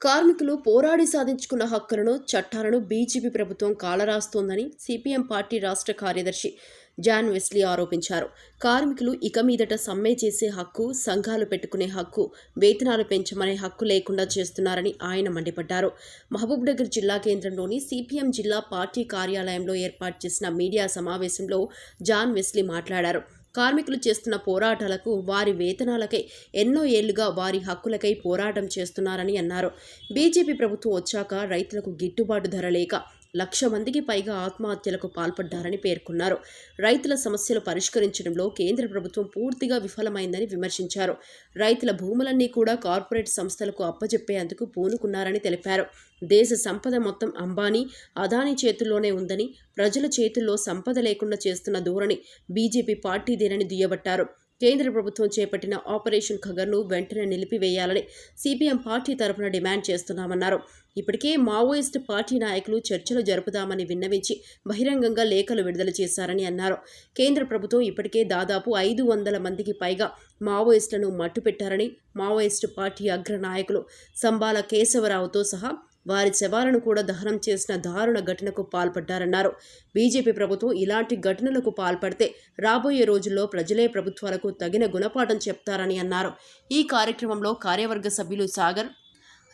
కార్మికులు పోరాడి సాధించుకున్న హక్కులను చట్టాలను బీజేపీ ప్రభుత్వం కాలరాస్తోందని సిపిఎం పార్టీ రాష్ట్ర కార్యదర్శి జాన్ వెస్లీ ఆరోపించారు. కార్మికులు ఇక మీదట సమ్మె చేసే హక్కు సంఘాలు పెట్టుకునే హక్కు వేతనాలు పెంచమనే హక్కు లేకుండా చేస్తున్నారని ఆయన మండిపడ్డారు. మహబూబ్నగర్ జిల్లా కేంద్రంలోని సిపిఎం జిల్లా పార్టీ కార్యాలయంలో ఏర్పాటు చేసిన మీడియా సమావేశంలో జాన్ వెస్లీ మాట్లాడారు. కార్మికులు చేస్తున్న పోరాటాలకు వారి వేతనాలకై ఎన్నో ఏళ్ళుగా వారి హక్కులకై పోరాటం చేస్తున్నారని అన్నారు. బీజేపీ ప్రభుత్వం వచ్చాక రైతులకు గిట్టుబాటు ధర లేక లక్ష మందికి పైగా ఆత్మహత్యలకు పాల్పడ్డారని పేర్కొన్నారు. రైతుల సమస్యలు పరిష్కరించడంలో కేంద్ర ప్రభుత్వం పూర్తిగా విఫలమైందని విమర్శించారు. రైతుల భూములన్నీ కూడా కార్పొరేట్ సంస్థలకు అప్పజెప్పేందుకు పూనుకున్నారని తెలిపారు. దేశ సంపద మొత్తం అంబానీ అదానీ చేతుల్లోనే ఉందని ప్రజల చేతుల్లో సంపద లేకుండా చేస్తున్న ధోరణి బీజేపీ పార్టీదేనని దుయ్యబట్టారు. కేంద్ర ప్రభుత్వం చేపట్టిన ఆపరేషన్ ఖగర్ను వెంటనే నిలిపివేయాలని సిపిఎం పార్టీ తరఫున డిమాండ్ చేస్తున్నామన్నారు. ఇప్పటికే మావోయిస్టు పార్టీ నాయకులు చర్చలు జరుపుదామని విన్నవించి బహిరంగంగా లేఖలు విడుదల చేశారని అన్నారు. కేంద్ర ప్రభుత్వం ఇప్పటికే దాదాపు ఐదు వందల మందికి పైగా మావోయిస్టులను మట్టుపెట్టారని మావోయిస్టు పార్టీ అగ్ర నాయకులు సంబాల కేశవరావుతో సహా వారి శవాలను కూడా దహనం చేసిన దారుణ ఘటనకు పాల్పడ్డారన్నారు. బీజేపీ ప్రభుత్వం ఇలాంటి ఘటనలకు పాల్పడితే రాబోయే రోజుల్లో ప్రజలే ప్రభుత్వాలకు తగిన గుణపాఠం చెప్తారని అన్నారు. ఈ కార్యక్రమంలో కార్యవర్గ సభ్యులు సాగర్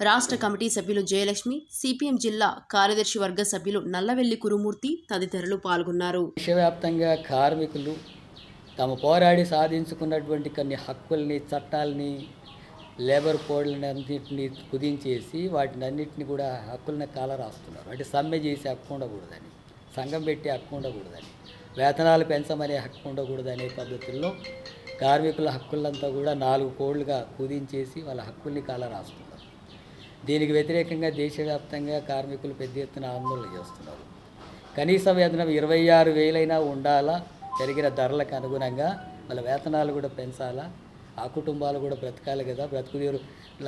రాష్ట్ర కమిటీ సభ్యులు జయలక్ష్మి సిపిఎం జిల్లా కార్యదర్శి వర్గ సభ్యులు నల్లవెల్లి కురుమూర్తి తదితరులు పాల్గొన్నారు. దేశవ్యాప్తంగా కార్మికులు తమ పోరాడి సాధించుకున్నటువంటి కొన్ని హక్కుల్ని చట్టాలని లేబర్ కోడ్లని అన్నింటినీ కుదించేసి వాటిని అన్నింటినీ కూడా హక్కులను కాల రాస్తున్నారు. అంటే సమ్మె చేసి హక్కు ఉండకూడదని సంఘం పెట్టి హక్కు ఉండకూడదని వేతనాలు పెంచమనే హక్కు ఉండకూడదనే పద్ధతుల్లో కార్మికుల హక్కులంతా కూడా నాలుగు కోడ్లుగా కుదించేసి వాళ్ళ హక్కుల్ని కాల రాస్తున్నారు. దీనికి వ్యతిరేకంగా దేశవ్యాప్తంగా కార్మికులు పెద్ద ఎత్తున ఆందోళన చేస్తున్నారు. కనీస వేతనం ఇరవై ఆరు వేలైనా ఉండాలా? పెరిగిన ధరలకు అనుగుణంగా వాళ్ళ వేతనాలు కూడా పెంచాలా? ఆ కుటుంబాలు కూడా బ్రతకాలి కదా. బ్రతుకు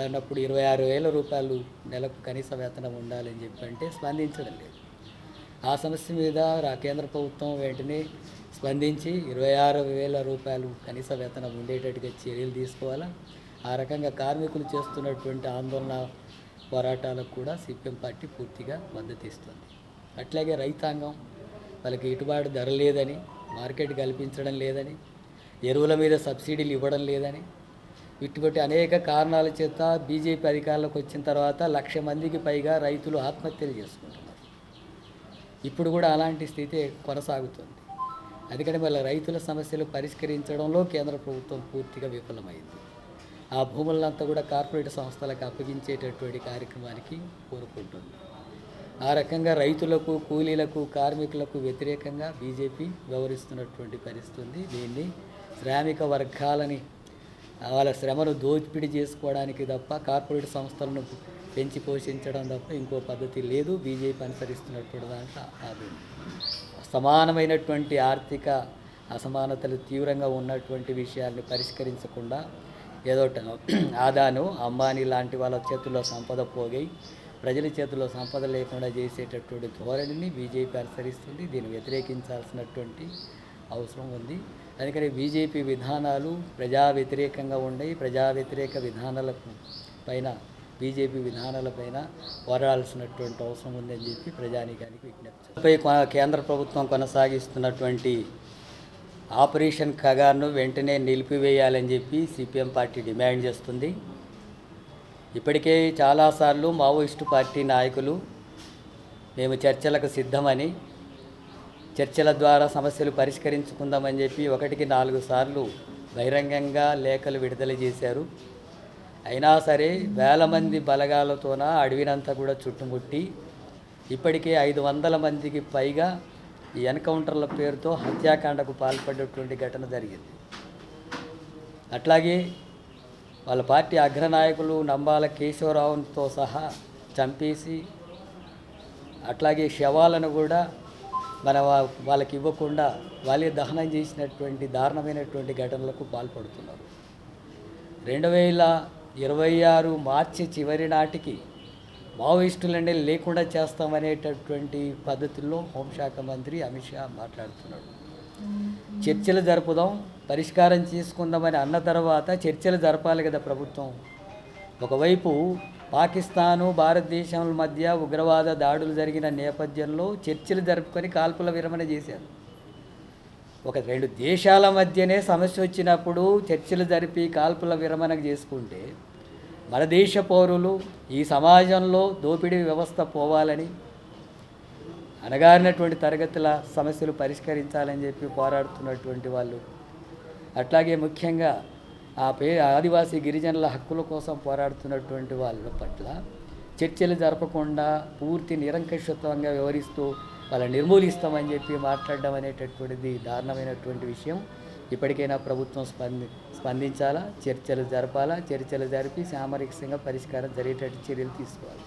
అన్నప్పుడు ఇరవై ఆరు వేల రూపాయలు నెలకు కనీస వేతనం ఉండాలని చెప్పి అంటే స్పందించడం లేదు. ఆ సమస్య మీద కేంద్ర ప్రభుత్వం వెంటనే స్పందించి ఇరవై ఆరు వేల రూపాయలు కనీస వేతనం ఉండేటట్టుగా చర్యలు తీసుకోవాలా? ఆ రకంగా కార్మికులు చేస్తున్నటువంటి ఆందోళన పోరాటాలకు కూడా సిపిఎం పార్టీ పూర్తిగా మద్దతు ఇస్తుంది. అట్లాగే రైతాంగం వాళ్ళకి గిట్టుబాటు ధర లేదని మార్కెట్ కల్పించడం లేదని ఎరువుల మీద సబ్సిడీలు ఇవ్వడం లేదని. ఇటువంటి అనేక కారణాల చేత బీజేపీ అధికారంలోకి వచ్చిన తర్వాత లక్ష మందికి పైగా రైతులు ఆత్మహత్యలు చేసుకుంటున్నారు. ఇప్పుడు కూడా అలాంటి స్థితి కొనసాగుతుంది. అందుకని వాళ్ళ రైతుల సమస్యలు పరిష్కరించడంలో కేంద్ర ప్రభుత్వం పూర్తిగా విఫలమైంది. ఆ భూములంతా కూడా కార్పొరేట్ సంస్థలకు అప్పగించేటటువంటి కార్యక్రమానికి కోరుకుంటుంది. ఆ రకంగా రైతులకు కూలీలకు కార్మికులకు వ్యతిరేకంగా బీజేపీ వ్యవహరిస్తున్నటువంటి పరిస్థితి ఉంది. దీన్ని శ్రామిక వర్గాలని వాళ్ళ శ్రమను దోపిడీ చేసుకోవడానికి తప్ప కార్పొరేట్ సంస్థలను పెంచి పోషించడం తప్ప ఇంకో పద్ధతి లేదు. బీజేపీ అనుసరిస్తున్నటువంటి దాంట్లో అది సమానమైనటువంటి ఆర్థిక అసమానతలు తీవ్రంగా ఉన్నటువంటి విషయాల్ని పరిష్కరించకుండా ఏదో ఆదాను అంబానీ లాంటి వాళ్ళ చేతుల్లో సంపద పోగై ప్రజల చేతుల్లో సంపద లేకుండా చేసేటటువంటి ధోరణిని బీజేపీ అనుసరిస్తుంది. దీన్ని వ్యతిరేకించాల్సినటువంటి అవసరం ఉంది. అందుకని బీజేపీ విధానాలు ప్రజా వ్యతిరేకంగా ఉన్నాయి ప్రజా వ్యతిరేక విధానాలకు పైన బీజేపీ విధానాలపైన పోరాడాల్సినటువంటి అవసరం ఉందని చెప్పి ప్రజానీకానికి విజ్ఞప్తి కేంద్ర ప్రభుత్వం కొనసాగిస్తున్నటువంటి ఆపరేషన్ ఖగార్ను వెంటనే నిలిపివేయాలని చెప్పి సిపిఎం పార్టీ డిమాండ్ చేస్తుంది. ఇప్పటికే చాలాసార్లు మావోయిస్టు పార్టీ నాయకులు మేము చర్చలకు సిద్ధమని చర్చల ద్వారా సమస్యలు పరిష్కరించుకుందామని చెప్పి ఒకటికి నాలుగు సార్లు బహిరంగంగా లేఖలు విడుదల చేశారు. అయినా సరే వేల మంది బలగాలతోన అడవినంతా కూడా చుట్టుముట్టి ఇప్పటికే ఐదు వందల మందికి పైగా ఈ ఎన్కౌంటర్ల పేరుతో హత్యాకాండకు పాల్పడేటువంటి ఘటన జరిగింది. అట్లాగే వాళ్ళ పార్టీ అగ్రనాయకులు నంబాల కేశవరావుతో సహా చంపేసి అట్లాగే శవాలను కూడా మన వాళ్ళకి ఇవ్వకుండా వాళ్ళే దహనం చేసినటువంటి దారుణమైనటువంటి ఘటనలకు పాల్పడుతున్నారు. రెండు వేల ఇరవై ఆరు మార్చి చివరి నాటికి మావోయిస్టులనే లేకుండా చేస్తామనేటటువంటి పద్ధతుల్లో హోంశాఖ మంత్రి అమిత్ షా మాట్లాడుతున్నాడు. చర్చలు జరుపుదాం పరిష్కారం చేసుకుందామని అన్న తర్వాత చర్చలు జరపాలి కదా ప్రభుత్వం. ఒకవైపు పాకిస్తాను భారతదేశం మధ్య ఉగ్రవాద దాడులు జరిగిన నేపథ్యంలో చర్చలు జరుపుకొని కాల్పుల విరమణ చేశారు. ఒక రెండు దేశాల మధ్యనే సమస్య వచ్చినప్పుడు చర్చలు జరిపి కాల్పుల విరమణ చేసుకుంటే మన దేశ పౌరులు ఈ సమాజంలో దోపిడీ వ్యవస్థ పోవాలని అణగారినటువంటి తరగతుల సమస్యలు పరిష్కరించాలని చెప్పి పోరాడుతున్నటువంటి వాళ్ళు. అట్లాగే ముఖ్యంగా ఆ పే ఆదివాసీ గిరిజనుల హక్కుల కోసం పోరాడుతున్నటువంటి వాళ్ళ పట్ల చర్చలు జరపకుండా పూర్తి నిరంకుశత్వంగా వ్యవహరిస్తూ వాళ్ళ నిర్మూలిస్తామని చెప్పి మాట్లాడడం అనేటటువంటిది దారుణమైనటువంటి విషయం. ఇప్పటికైనా ప్రభుత్వం స్పంది స్పందించాలా? చర్చలు జరపాలా? చర్చలు జరిపి సామరస్యంగా పరిష్కారం జరిగేటట్టు చర్యలు తీసుకోవాలి?